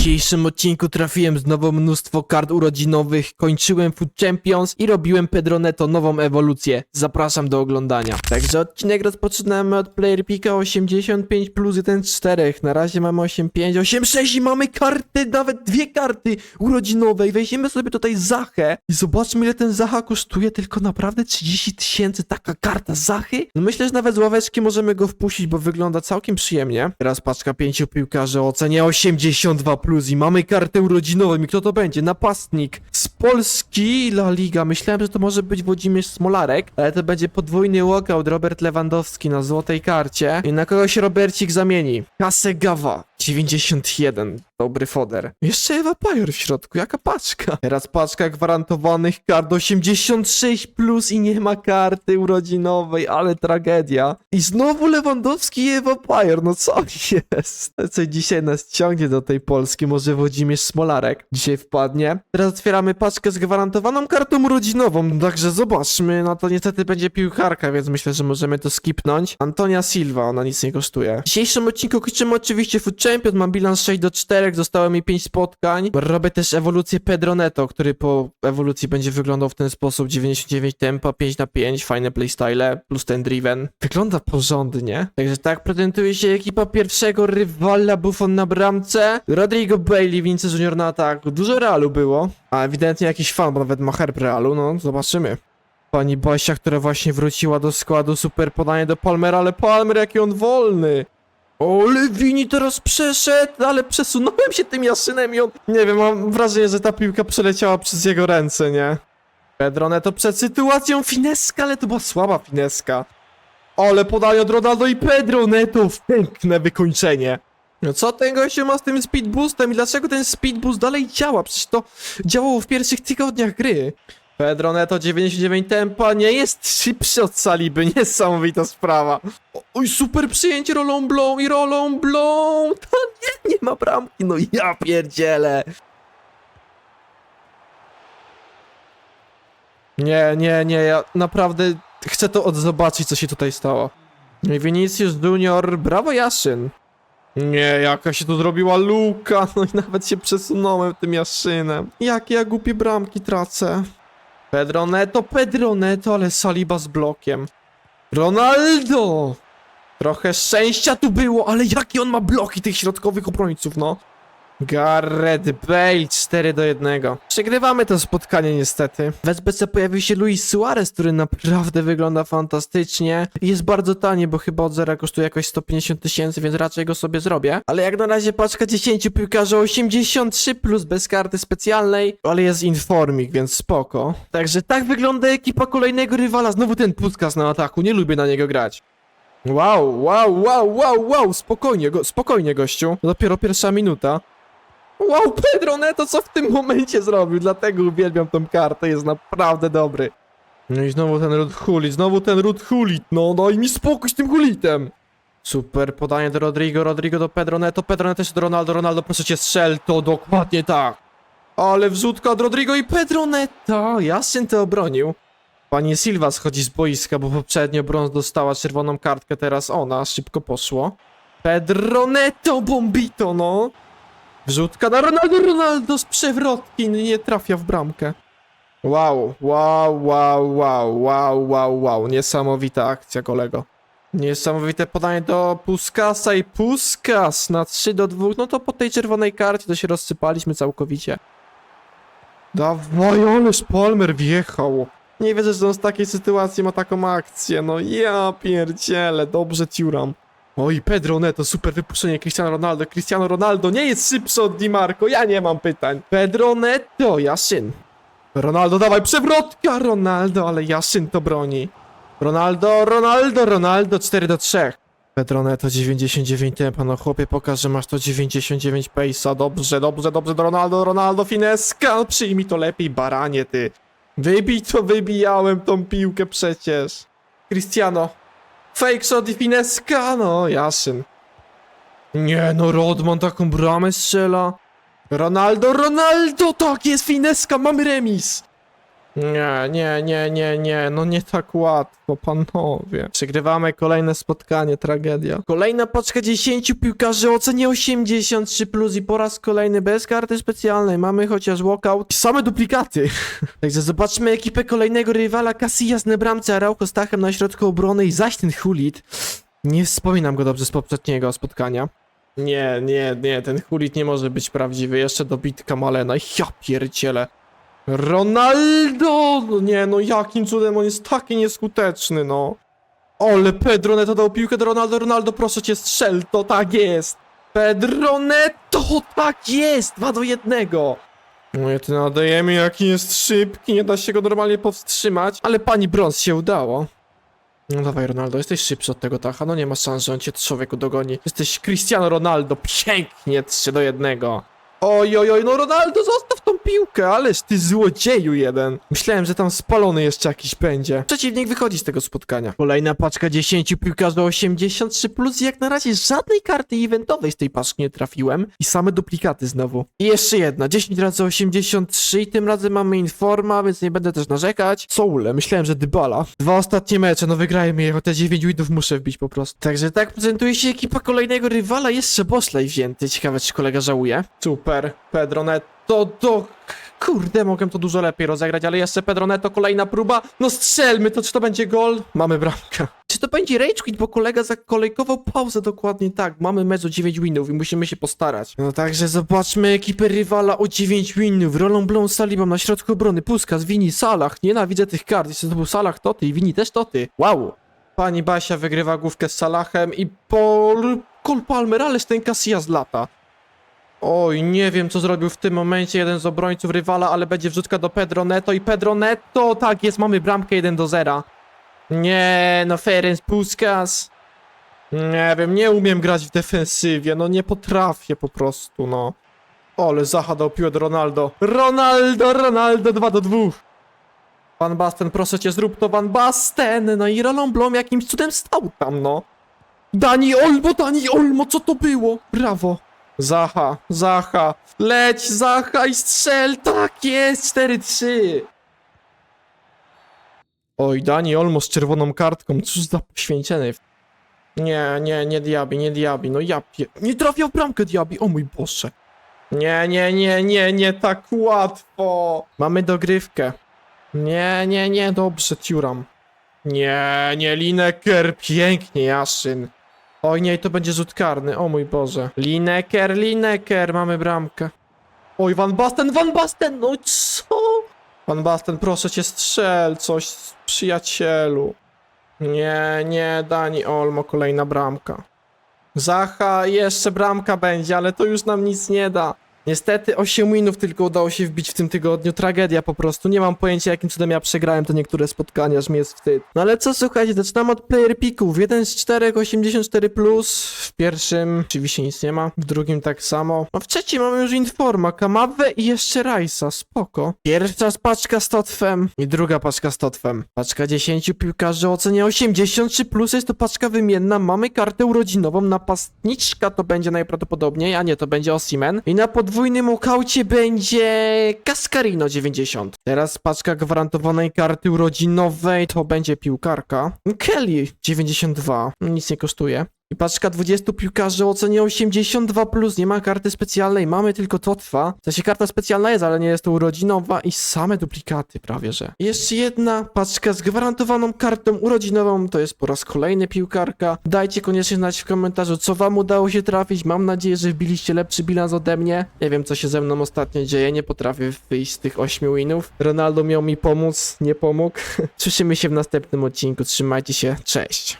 dzisiejszym odcinku trafiłem znowu mnóstwo kart urodzinowych, kończyłem Food Champions i robiłem Pedroneto nową ewolucję. Zapraszam do oglądania. Także odcinek rozpoczynamy od Player Pika 85 plus 1 z 4. Na razie mamy 85, 86 i mamy karty, nawet dwie karty urodzinowe i weźmiemy sobie tutaj Zachę i zobaczmy ile ten Zacha kosztuje, tylko naprawdę 30 tysięcy taka karta Zachy? No myślę, że nawet z ławeczki możemy go wpuścić, bo wygląda całkiem przyjemnie. Teraz paczka pięciu piłkarzy o ocenie 82 plus i mamy kartę urodzinową i kto to będzie? Napastnik z Polski La Liga. Myślałem, że to może być Włodzimierz Smolarek, ale to będzie podwójny walkout Robert Lewandowski na złotej karcie i na kogo się Robercik zamieni? Kasegawa 91. Dobry foder. Jeszcze Ewa Pajor w środku, jaka paczka? Teraz paczka gwarantowanych kart 86 plus i nie ma karty urodzinowej, ale tragedia. I znowu Lewandowski i Ewa Pajor, no co jest? Co dzisiaj nas ciągnie do tej Polski, może Włodzimierz Smolarek dzisiaj wpadnie. Teraz otwieramy paczkę z gwarantowaną kartą urodzinową, także zobaczmy, no to niestety będzie piłkarka, więc myślę, że możemy to skipnąć. Antonia Silva, ona nic nie kosztuje. W dzisiejszym odcinku kończymy oczywiście Food Champion, mam bilans 6 do 4, zostało mi 5 spotkań. Robię też ewolucję Pedroneto, który po ewolucji będzie wyglądał w ten sposób, 99 tempa, 5 na 5, fajne playstyle, plus ten driven. Wygląda porządnie. Także tak prezentuje się ekipa pierwszego rywala Buffon na bramce. Rodrigo Bailey, Vince Junior na ataku. Dużo realu było, a ewidentnie jakiś fan, bo nawet ma herb realu, no zobaczymy. Pani Basia, która właśnie wróciła do składu, super podanie do Palmera, ale Palmer jaki on wolny! Ole, Vini teraz przeszedł, ale przesunąłem się tym jaszynem i on... Nie wiem, mam wrażenie, że ta piłka przeleciała przez jego ręce, nie? Pedro to przed sytuacją fineska, ale to była słaba fineska. Ale podanie od Ronaldo i Pedro Neto, piękne wykończenie. No co ten gościu ma z tym speed boostem i dlaczego ten speed boost dalej działa? Przecież to działało w pierwszych tygodniach gry. Pedro Neto 99 tempa nie jest szybszy od Saliby, niesamowita sprawa. O, oj, super przyjęcie rolą blą i rolą blą. To nie, nie ma bramki, no ja pierdzielę. Nie, nie, nie, ja naprawdę chcę to odzobaczyć, co się tutaj stało. Vinicius Junior, brawo Jaszyn. Nie, jaka się tu zrobiła luka, no i nawet się przesunąłem tym Jaszynem. Jakie ja głupie bramki tracę. Pedro Neto, Pedro Neto, ale Saliba z blokiem. Ronaldo! Trochę szczęścia tu było, ale jakie on ma bloki tych środkowych obrońców, no. Gareth Bale 4 do 1. Przegrywamy to spotkanie niestety. W SBC pojawił się Luis Suarez, który naprawdę wygląda fantastycznie. Jest bardzo tanie, bo chyba od zera kosztuje jakoś 150 tysięcy, więc raczej go sobie zrobię. Ale jak na razie paczka 10 piłkarzy 83 plus bez karty specjalnej, ale jest informik, więc spoko. Także tak wygląda ekipa kolejnego rywala. Znowu ten Puskas na ataku, nie lubię na niego grać. Wow, wow, wow, wow, wow, spokojnie, go, spokojnie gościu. Dopiero pierwsza minuta. Wow, Pedro Neto co w tym momencie zrobił, dlatego uwielbiam tą kartę, jest naprawdę dobry. No i znowu ten Rud Hulit, znowu ten Rud Hulit, no daj mi spokój z tym Hulitem. Super, podanie do Rodrigo, Rodrigo do Pedro Neto, Pedro Neto jeszcze do Ronaldo, Ronaldo proszę cię strzel, to dokładnie tak. Ale wrzutka od Rodrigo i Pedro Neto, Jasyn to obronił. Pani Silva schodzi z boiska, bo poprzednio brąz dostała czerwoną kartkę, teraz ona, szybko poszło. Pedro Neto, bombito, no. Wrzutka na Ronaldo, Ronaldo z przewrotki nie trafia w bramkę. Wow, wow, wow, wow, wow, wow, wow, niesamowita akcja kolego. Niesamowite podanie do Puskasa i Puskas na 3 do 2, no to po tej czerwonej karcie to się rozsypaliśmy całkowicie. Dawaj, ależ Palmer wjechał. Nie wierzę, że on z takiej sytuacji ma taką akcję, no ja pierdzielę, dobrze ciuram. Oj, Pedro Neto, super wypuszczenie Cristiano Ronaldo. Cristiano Ronaldo nie jest szybszy od Di Marco, ja nie mam pytań. Pedro Neto, Jaszyn. Ronaldo, dawaj, przewrotka, Ronaldo, ale Jaszyn to broni. Ronaldo, Ronaldo, Ronaldo, 4 do 3. Pedro Neto, 99 tempa, no chłopie, pokaż, że masz to 99 pace'a. Dobrze, dobrze, dobrze, do Ronaldo, Ronaldo, fineska, przyjmij to lepiej, baranie ty. Wybij to, wybijałem tą piłkę przecież. Cristiano, Fake shot i fineska, no Jaszyn. Nie no, Rodman taką bramę strzela. Ronaldo, Ronaldo, tak jest fineska, mamy remis. Nie, nie, nie, nie, nie, no nie tak łatwo, panowie. Przegrywamy kolejne spotkanie, tragedia. Kolejna paczka 10 piłkarzy o cenie 83 plus i po raz kolejny bez karty specjalnej. Mamy chociaż walkout. Same duplikaty. Także zobaczmy ekipę kolejnego rywala. Casillas na bramce, Araujo z Tachem na środku obrony i zaś ten Hulit. Nie wspominam go dobrze z poprzedniego spotkania. Nie, nie, nie, ten Hulit nie może być prawdziwy. Jeszcze dobitka Malena. Ja pierdzielę. Ronaldo! No nie, no jakim cudem on jest taki nieskuteczny, no. Ole, Pedro Neto dał piłkę do Ronaldo. Ronaldo, proszę cię, strzel, to tak jest. Pedro Neto, tak jest! 2 do 1. No i ty nadajemy, jaki jest szybki, nie da się go normalnie powstrzymać. Ale pani Brąz się udało. No dawaj Ronaldo, jesteś szybszy od tego Tacha, no nie ma szans, że on cię człowieku dogoni. Jesteś Cristiano Ronaldo, pięknie, 3 do 1. Oj, oj, oj, no Ronaldo, zostaw tą piłkę, ależ ty złodzieju jeden. Myślałem, że tam spalony jeszcze jakiś będzie. Przeciwnik wychodzi z tego spotkania. Kolejna paczka 10 piłkarzy 83 plus jak na razie żadnej karty eventowej z tej paczki nie trafiłem i same duplikaty znowu. I jeszcze jedna, 10 razy 83 i tym razem mamy Informa, więc nie będę też narzekać. Soule, myślałem, że Dybala. Dwa ostatnie mecze, no wygrajmy je, te 9 winów muszę wbić po prostu. Także tak prezentuje się ekipa kolejnego rywala, jeszcze Bosley wzięty. Ciekawe, czy kolega żałuje. Super, Pedro Neto, do... Kurde, mogłem to dużo lepiej rozegrać, ale jeszcze Pedro Neto, kolejna próba. No strzelmy to, czy to będzie gol? Mamy bramkę. Czy to będzie rage quit, bo kolega zakolejkował pauzę dokładnie tak. Mamy mecz o 9 winów i musimy się postarać. No także zobaczmy ekipę rywala o 9 winów. Rolą Blą z Salibą na środku obrony. Puskas, Wini, Salah. Nienawidzę tych kart. Jeszcze to był Salah, to ty i Wini też to ty. Wow. Pani Basia wygrywa główkę z Salahem i Paul... Cole Palmer, ależ ten Casillas lata. Oj, nie wiem co zrobił w tym momencie jeden z obrońców rywala, ale będzie wrzutka do Pedro Neto i Pedro Neto, tak jest, mamy bramkę 1 do 0. Nie, no Ferenc Puskas. Nie wiem, nie umiem grać w defensywie, no nie potrafię po prostu, no. Ole, Zaha dał piłę do Ronaldo. Ronaldo, Ronaldo, 2 do 2. Van Basten, proszę cię, zrób to Van Basten. No i Rolą Blom jakimś cudem stał tam, no. Dani Olmo, Dani Olmo, co to było? Brawo. Zaha, Zaha, leć Zaha i strzel, tak jest, 4-3. Oj, Dani Olmo z czerwoną kartką, cóż za poświęcony. Nie, nie, nie Diabi, nie Diabi, no ja pie... Nie trafiał bramkę Diabi, o mój Boże. Nie, nie, nie, nie, nie tak łatwo. Mamy dogrywkę. Nie, nie, nie, dobrze, Turam. Nie, nie, Lineker, pięknie, Jaszyn. Oj nie, to będzie rzut karny, o mój Boże. Lineker, Lineker, mamy bramkę. Oj, Van Basten, Van Basten, no co? Van Basten, proszę cię, strzel coś, przyjacielu. Nie, nie, Dani Olmo, kolejna bramka. Zacha, jeszcze bramka będzie, ale to już nam nic nie da. Niestety 8 winów tylko udało się wbić w tym tygodniu. Tragedia po prostu. Nie mam pojęcia jakim cudem ja przegrałem te niektóre spotkania, aż mi jest wstyd. No ale co słuchajcie, zaczynam od player picków. Jeden z czterech 84+, plus. w pierwszym oczywiście nic nie ma, w drugim tak samo. A w trzecim mamy już Informa, Kamawę i jeszcze Rajsa, spoko. Pierwsza paczka z Totfem i druga paczka z Totfem. Paczka 10 piłkarzy o cenie 83+, plus jest to paczka wymienna. Mamy kartę urodzinową, napastniczka to będzie najprawdopodobniej, a nie, to będzie Osimen. I na podwójnym ukaucie będzie Cascarino 90. Teraz paczka gwarantowanej karty urodzinowej to będzie piłkarka. Kelly 92. Nic nie kosztuje. I paczka 20 piłkarzy o cenie 82+, plus. nie ma karty specjalnej, mamy tylko Totwa. W sensie karta specjalna jest, ale nie jest to urodzinowa i same duplikaty prawie, że. I Jeszcze jedna paczka z gwarantowaną kartą urodzinową, to jest po raz kolejny piłkarka. Dajcie koniecznie znać w komentarzu, co wam udało się trafić. Mam nadzieję, że wbiliście lepszy bilans ode mnie. Nie wiem, co się ze mną ostatnio dzieje, nie potrafię wyjść z tych 8 winów. Ronaldo miał mi pomóc, nie pomógł. Słyszymy się w następnym odcinku, trzymajcie się, cześć.